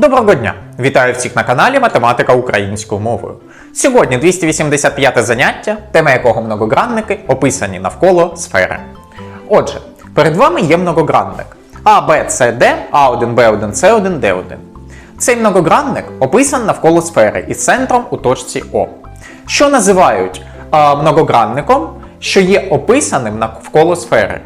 Доброго дня! Вітаю всіх на каналі Математика українською мовою. Сьогодні 285 заняття, тема якого многогранники описані навколо сфери. Отже, перед вами є многогранник А, Б, С, Д, А1, Б1, С1, Д1. Цей многогранник описаний навколо сфери із центром у точці О, що називають а, многогранником, що є описаним навколо сфери.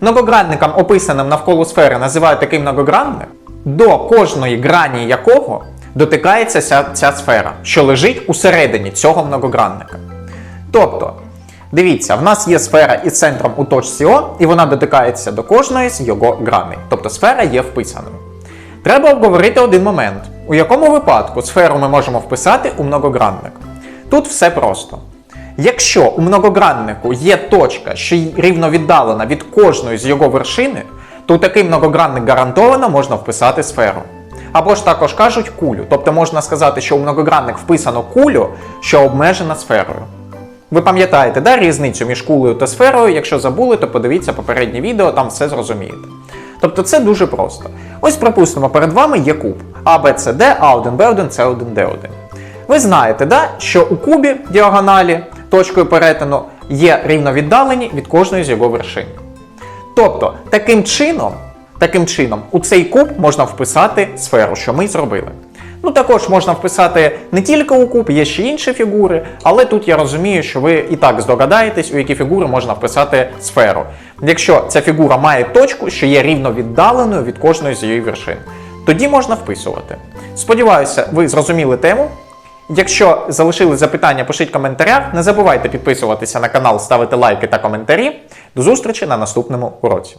Многогранником, описаним навколо сфери, називають такий многогранник, до кожної грані якого дотикається ця, ця сфера, що лежить усередині цього многогранника. Тобто, дивіться, в нас є сфера із центром у точці О, і вона дотикається до кожної з його граней. Тобто сфера є вписаною. Треба обговорити один момент, у якому випадку сферу ми можемо вписати у многогранник. Тут все просто. Якщо у многограннику є точка, що й рівно віддалена від кожної з його вершини, то такий многогранник гарантовано можна вписати сферу. Або ж також кажуть кулю. Тобто можна сказати, що у многогранник вписано кулю, що обмежена сферою. Ви пам'ятаєте, да, різницю між кулею та сферою? Якщо забули, то подивіться попереднє відео, там все зрозумієте. Тобто це дуже просто. Ось припустимо, перед вами є куб А, Б, С, Д, А1, Б1, С1, Д1. Ви знаєте, да, що у кубі діагоналі точкою перетину є рівно віддалені від кожної з його вершин. Тобто, таким чином, таким чином, у цей куб можна вписати сферу, що ми зробили. Ну, також можна вписати не тільки у куб, є ще інші фігури, але тут я розумію, що ви і так здогадаєтесь, у які фігури можна вписати сферу. Якщо ця фігура має точку, що є рівно віддаленою від кожної з її вершин, тоді можна вписувати. Сподіваюся, ви зрозуміли тему. Якщо залишили запитання, пишіть коментаря. Не забувайте підписуватися на канал, ставити лайки та коментарі. До зустрічі на наступному уроці.